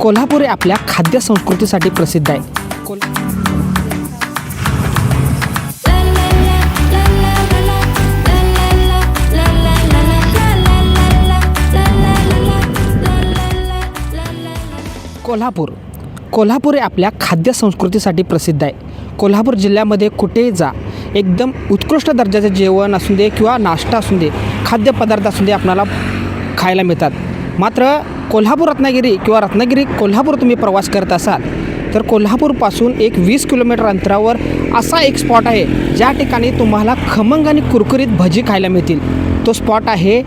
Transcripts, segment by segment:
कोल्हापूर हे आपल्या खाद्य संस्कृतीसाठी प्रसिद्ध आहे. कोल्हा कोल्हापूर. कोल्हापूर हे आपल्या खाद्य संस्कृतीसाठी प्रसिद्ध आहे. कोल्हापूर जिल्ह्यामध्ये कुठेही जा. एकदम उत्कृष्ट दर्जाचे जेवण असू दे किंवा नाश्ता असू दे खाद्यपदार्थ असू दे आपणाला खायला मिळतात. मात्र कोल्हापूर रत्नागिरी किंवा रत्नागिरी कोल्हापूर तुम्ही प्रवास करत असाल तर कोल्हापूरपासून एक वीस किलोमीटर अंतरावर असा एक स्पॉट आहे ज्या ठिकाणी तुम्हाला खमंग आणि कुरकुरीत भजी खायला मिळतील. तो स्पॉट आहे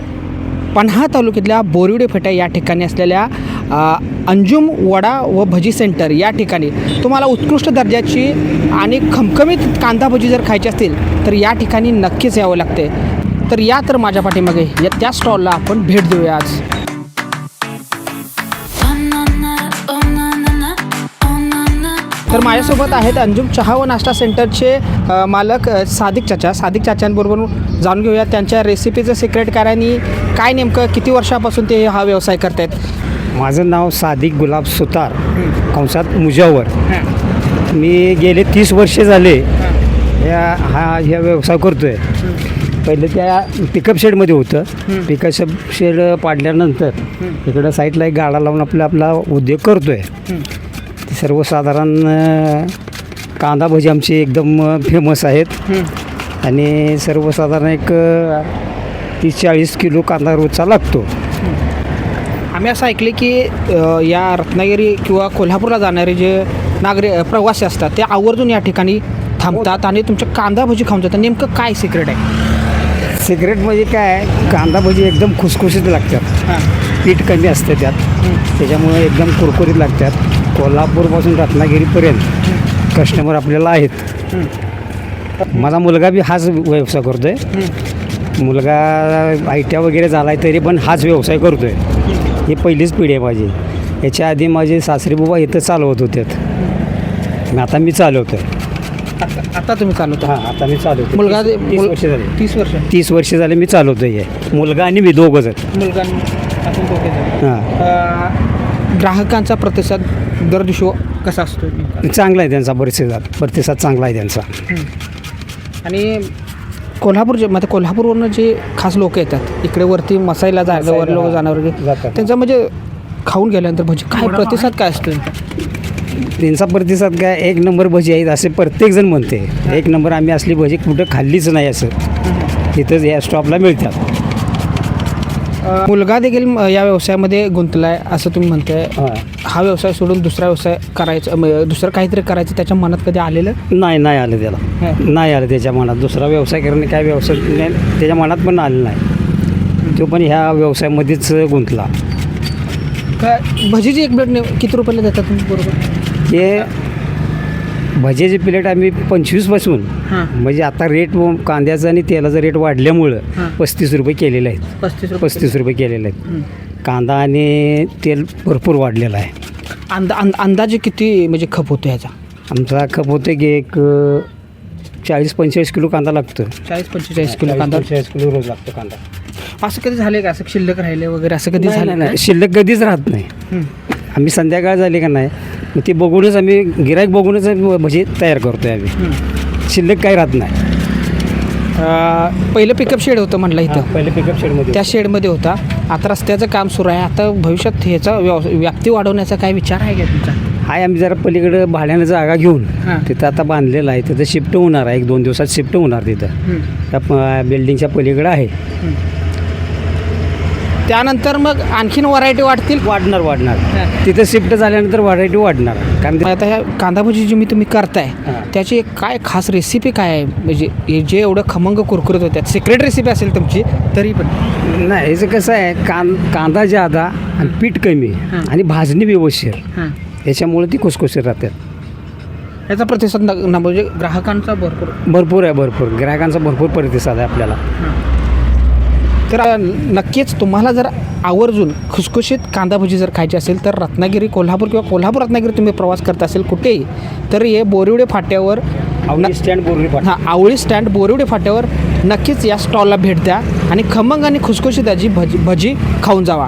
पन्हा तालुक्यातल्या बोरिवडे फेटा या ठिकाणी असलेल्या अंजुम वडा व भजी सेंटर या ठिकाणी. तुम्हाला उत्कृष्ट दर्जाची आणि खमखमीत कांदा भजी जर खायची असतील तर या ठिकाणी नक्कीच यावं लागते. तर या तर माझ्या पाठीमागे या त्या स्टॉलला आपण भेट देऊया आज. तर माझ्यासोबत आहेत अंजुम चहा व नाश्ता सेंटरचे मालक अ, सादिक चाचा. सादिक चाचांबरोबर जाणून घेऊया त्यांच्या रेसिपीचं सिक्रेट काय आणि काय नेमकं किती वर्षापासून ते हा व्यवसाय करतायत? माझं नाव सादिक गुलाब सुतार कंसात मुजावर. मी गेले तीस वर्षे झाले या हा ह्या व्यवसाय करतो आहे पहिले त्या पिकअप शेडमध्ये होतं. पिकअप शेड पाडल्यानंतर इकडं साईडला एक गाडा लावून आपला आपला उद्योग करतो आहे सर्वसाधारण कांदा भजी आमची एकदम फेमस आहेत. आणि सर्वसाधारण एक तीस चाळीस किलो कांदा रोजचा लागतो. आम्ही असं ऐकले की या रत्नागिरी किंवा कोल्हापूरला जाणारे जे नागरिक प्रवासी असतात ते आवर्जून या ठिकाणी थांबतात आणि तुमच्या कांदा भजी खाऊन जातात. नेमकं काय सिक्रेट आहे? सिक्रेट म्हणजे काय कांदा भजी एकदम खुसखुशीत लागतात. हां. पीठ कमी असतं त्यात. त्याच्यामुळे एकदम कुरकुरीत लागतात. कोल्हापूरपासून रत्नागिरीपर्यंत. कस्टमर आपल्याला आहेत. माझा मुलगा बी हाच व्यवसाय करतो आहे मुलगा आय टी वगैरे झाला आहे तरी पण हाच व्यवसाय करतो आहे ही पहिलीच पिढी आहे माझी. याच्या आधी माझे सासरे बुबा इथं चालवत होते. आता मी चालवतो आहे आता आता तुम्ही चालवता? हां आता मी चालवतो मुलगा तीस- वर्ष झाली. तीस वर्ष. तीस वर्ष झाले मी चालवतो आहे मुलगा आणि मी दोघं जण. मुलगा. हां. ग्राहकांचा प्रतिसाद दर दिवशी कसा असतो नेमका? चांगला आहे त्यांचा प्रतिसाद प्रतिसाद चांगला आहे त्यांचा. आणि कोल्हापूर जे म्हणजे कोल्हापूरवरनं जे खास लोक येतात इकडे वरती मसाईला जागेवर लोक जाणार जातात. त्यांचा म्हणजे खाऊन गेल्यानंतर भजी काय प्रतिसाद काय असतो त्यांचा प्रतिसाद काय एक नंबर भजी आहेत असे प्रत्येकजण म्हणते. एक नंबर आम्ही असली भजी कुठं खाल्लीच नाही असं. तिथंच या स्टॉपला मिळतात. मुलगा देखील या व्यवसायामध्ये गुंतलाय असं तुम्ही म्हणताय. हां. हा व्यवसाय सोडून दुसरा व्यवसाय करायचा दुसरं काहीतरी करायचं त्याच्या मनात कधी आलेलं? नाही नाही आलं त्याला. नाही आलं त्याच्या मनात. दुसरा व्यवसाय करणे काय व्यवसाय नाही, त्याच्या मनात पण आलं नाही. तो पण ह्या व्यवसायामध्येच गुंतला. काय भजीची एक प्लेट ने- किती रुपयाला देतात तुम्ही बरोबर? हे भजीची प्लेट आम्ही पंचवीसपासून. म्हणजे आता रेट व कांद्याचा आणि तेलाचा रेट वाढल्यामुळं. पस्तीस रुपये केलेले आहेत. पस्तीस रुपये पस्तीस रुपये केलेले आहेत. कांदा आणि तेल भरपूर वाढलेलं आहे. अंदा अंद अंदाजे किती म्हणजे खप होतो ह्याचा आमचा खप होते की एक चाळीस पंचेचाळीस किलो कांदा लागतो. चाळीस पंचेचाळीस किलो कांदा? पंचेचाळीस किलो रोज लागतो कांदा. असं कधी झालं का? असं शिल्लक राहिले वगैरे? असं कधी झालं नाही. शिल्लक कधीच राहत नाही. आम्ही संध्याकाळ झाली का नाही मग ते बघूनच आम्ही गिराईक बघूनच आम्ही भजी तयार करतो आहे आम्ही. शिल्लक काही राहत नाही. अं, पहिलं पिकअप शेड होतं म्हणलं इथं. पहिले पिकअप शेडमध्ये त्या शेडमध्ये होता. आता रस्त्याचं काम सुरू आहे. आता भविष्यात ह्याचा व्यव व्याप्ती वाढवण्याचा काय विचार आहे का तुमचा? हाय आम्ही जरा पलीकडं भाड्यानं जागा घेऊन हां. तिथं आता बांधलेलं आहे. तिथं शिफ्ट होणार आहे. एक दोन दिवसात शिफ्ट होणार तिथं. त्या प- बिल्डिंगच्या पलीकडं आहे. त्यानंतर मग आणखीन व्हरायटी वाढतील? वाढणार वाढणार. तिथं शिफ्ट झाल्यानंतर व्हरायटी वाढणार. कारण मग आता ह्या कांदा भजी जी मी तुम्ही करताय. त्याची एक काय खास रेसिपी काय आहे? म्हणजे हे जे एवढं खमंग कुरकुरीत होत्यात सिक्रेट रेसिपी असेल तुमची तरी पण. ते- नाही याचं कसं आहे कां कांदा जादा आणि पीठ कमी. आणि भाजणी व्यवस्थित. याच्यामुळे ती खुसखुशीत राहतात. याचा प्रतिसाद न न- म्हणजे ग्राहकांचा भरपूर. भरपूर आहे भरपूर. ग्राहकांचा भरपूर प्रतिसाद आहे आपल्याला. तर नक्कीच तुम्हाला जर आवर्जून खुसखुशीत कांदा भजी जर खायची असेल तर रत्नागिरी कोल्हापूर किंवा कोल्हापूर रत्नागिरी तुम्ही प्रवास करत असेल कुठेही तर हे बोरिवडे फाट्यावर आवडी स्टँड बोरली हां आवळी स्टँड बोरिवडे फाट्यावर नक्कीच या स्टॉलला भेट द्या आणि खमंग आणि खुसखुशीत याची भजी भजी खाऊन जावा.